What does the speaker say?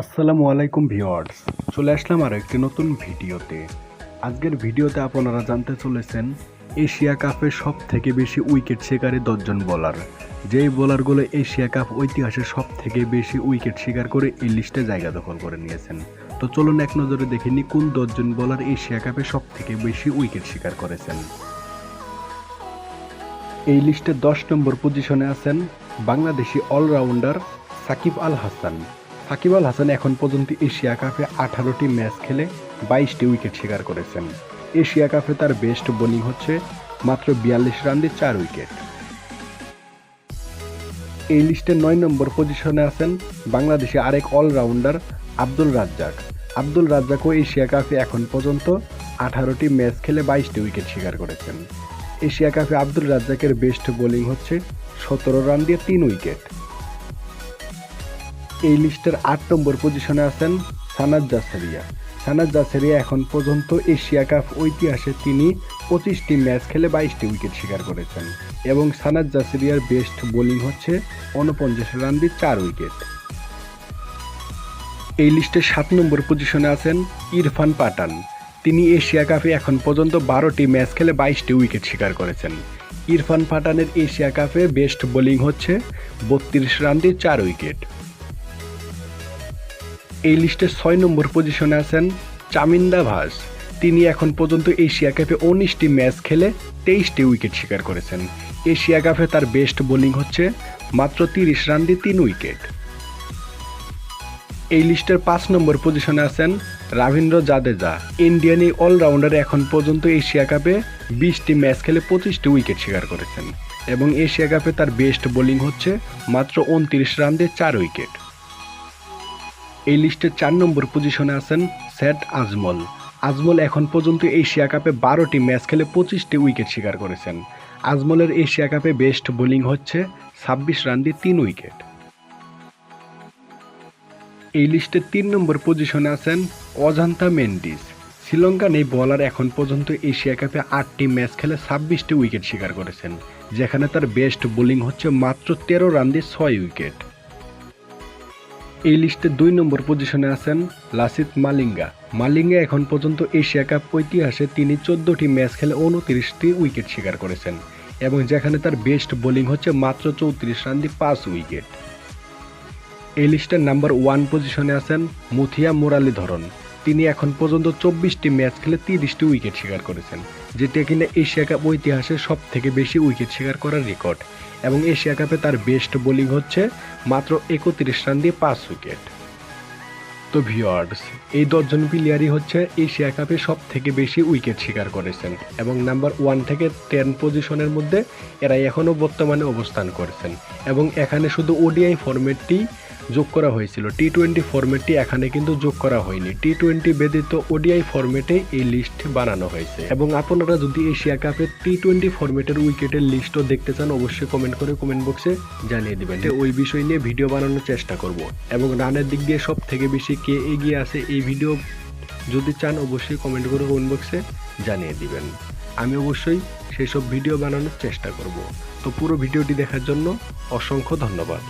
আসসালামু আলাইকুম ভিওয়ার্স চলে আসলাম আরও একটি নতুন ভিডিওতে। আজকের ভিডিওতে আপনারা জানতে চলেছেন, এশিয়া কাপে সব থেকে বেশি উইকেট শিকারী দশজন বোলার। যেই বোলারগুলো এশিয়া কাপ ঐতিহাসে সব থেকে বেশি উইকেট শিকার করে এই লিস্টে জায়গা দখল করে নিয়েছেন। তো চলুন এক নজরে দেখিনি কোন দশজন বোলার এশিয়া কাপে সব থেকে বেশি উইকেট শিকার করেছেন। এই লিস্টে দশ নম্বর পজিশনে আছেন বাংলাদেশি অলরাউন্ডার সাকিব আল হাসান। সাকিব আল হাসান এখন পর্যন্ত এশিয়া কাপে আঠারোটি ম্যাচ খেলে বাইশটি উইকেট শিকার করেছেন। এশিয়া কাপে তার বেস্ট বোলিং হচ্ছে মাত্র বিয়াল্লিশ রান দিয়ে চার উইকেট। এই লিস্টে নয় নম্বর পজিশনে আছেন বাংলাদেশি আরেক অলরাউন্ডার আব্দুল রাজ্জাক। আব্দুল রাজ্জাকও এশিয়া কাপে এখন পর্যন্ত আঠারোটি ম্যাচ খেলে বাইশটি উইকেট শিকার করেছেন। এশিয়া কাপে আব্দুল রাজ্জাকের বেস্ট বোলিং হচ্ছে সতেরো রান দিয়ে তিন উইকেট। এই লিস্টের আট নম্বর পজিশনে আছেন সানাদ জাসারিয়া। সানাদ জাসারিয়া এখন পর্যন্ত এশিয়া কাপ ঐতিহাসে তিনি পঁচিশটি ম্যাচ খেলে বাইশটি উইকেট শিকার করেছেন এবং সানাদ জাসারিয়ার বেস্ট বোলিং হচ্ছে উনপঞ্চাশ রান দিয়ে চার উইকেট। এই লিস্টে সাত নম্বর পজিশনে আছেন ইরফান পাটান। তিনি এশিয়া কাপে এখন পর্যন্ত বারোটি ম্যাচ খেলে বাইশটি উইকেট শিকার করেছেন। ইরফান পাটানের এশিয়া কাপে বেস্ট বোলিং হচ্ছে বত্রিশ রান দিয়ে চার উইকেট। এই লিস্টে ছয় নম্বর পজিশনে আছেন চামিন্দা ভাস তিনি এখন পর্যন্ত এশিয়া কাপে উনিশটি ম্যাচ খেলে তেইশটি উইকেট শিকার করেছেন। এশিয়া কাপে তার বেস্ট বোলিং হচ্ছে মাত্র তিরিশ রান দিয়ে তিন উইকেট। এই লিস্টের পাঁচ নম্বর পজিশনে আছেন রাবীন্দ্র জাদেজা। ইন্ডিয়ান এই অলরাউন্ডার এখন পর্যন্ত এশিয়া কাপে বিশটি ম্যাচ খেলে পঁচিশটি উইকেট শিকার করেছেন এবং এশিয়া কাপে তার বেস্ট বোলিং হচ্ছে মাত্র উনত্রিশ রান দিয়ে চার উইকেট। এই লিস্টের চার নম্বর পজিশনে আছেন স্যাট আজমল। আজমল এখন পর্যন্ত এশিয়া কাপে বারোটি ম্যাচ খেলে পঁচিশটি উইকেট শিকার করেছেন। আজমলের এশিয়া কাপে বেস্ট বোলিং হচ্ছে ছাব্বিশ রান দিয়ে তিন উইকেট। এই লিস্টে তিন নম্বর পজিশনে আছেন অজান্তা মেন্ডিস। শ্রীলঙ্কান এই বলার এখন পর্যন্ত এশিয়া কাপে আটটি ম্যাচ খেলে ছাব্বিশটি উইকেট শিকার করেছেন, যেখানে তার বেস্ট বোলিং হচ্ছে মাত্র তেরো রান দিয়ে ছয় উইকেট। এই লিস্টে দুই নম্বর পজিশনে আছেন লাসিত মালিঙ্গা। মালিঙ্গা এখন পর্যন্ত এশিয়া কাপ ইতিহাসে তিনি চোদ্দটি ম্যাচ খেলে উনত্রিশটি উইকেট শিকার করেছেন এবং যেখানে তার বেস্ট বোলিং হচ্ছে মাত্র চৌত্রিশ রান দিয়ে পাঁচ উইকেট। এই লিস্টের নাম্বার ওয়ান পজিশনে আছেন মুথিয়া মুরালীধরন তিনি এখন পর্যন্ত চব্বিশটি ম্যাচ খেলে তিরিশটি উইকেট শিকার করেছেন, যেটা কিনা এশিয়া কাপ ঐতিহাসে সব থেকে বেশি উইকেট শিকার করার রেকর্ড। এবং এশিয়া কাপে তার বেস্ট বোলিং হচ্ছে মাত্র একত্রিশ রান দিয়ে পাঁচ উইকেট। তো ভিওয়ার্স এই দশজন প্লেয়ারই হচ্ছে এশিয়া কাপে সব থেকে বেশি উইকেট শিকার করেছেন এবং নাম্বার ওয়ান থেকে টেন পজিশনের মধ্যে এরাই এখনও বর্তমানে অবস্থান করেছেন। এবং এখানে শুধু ওডিআই ফরম্যাটটি যোগ করা হয়েছিল। টি টোয়েন্টি ফরম্যাটটি এখানে কিন্তু যোগ করা হয়নি। টি টোয়েন্টি ব্যতীত ওডিআই ফরম্যাটে এই লিস্ট বানানো হয়েছে। এবং আপনারা যদি এশিয়া কাপের টি টোয়েন্টি ফরম্যাটের উইকেটের লিস্টও দেখতে চান, অবশ্যই কমেন্ট করে কমেন্ট বক্সে জানিয়ে দেবেন। ওই বিষয় নিয়ে ভিডিও বানানোর চেষ্টা করব। এবং রানের দিক দিয়ে সব থেকে বেশি কে এগিয়ে আছে এই ভিডিও যদি চান, অবশ্যই কমেন্ট করে কমেন্ট বক্সে জানিয়ে দিবেন। আমি অবশ্যই সেই সব ভিডিও বানানোর চেষ্টা করব। তো পুরো ভিডিওটি দেখার জন্য অসংখ্য ধন্যবাদ।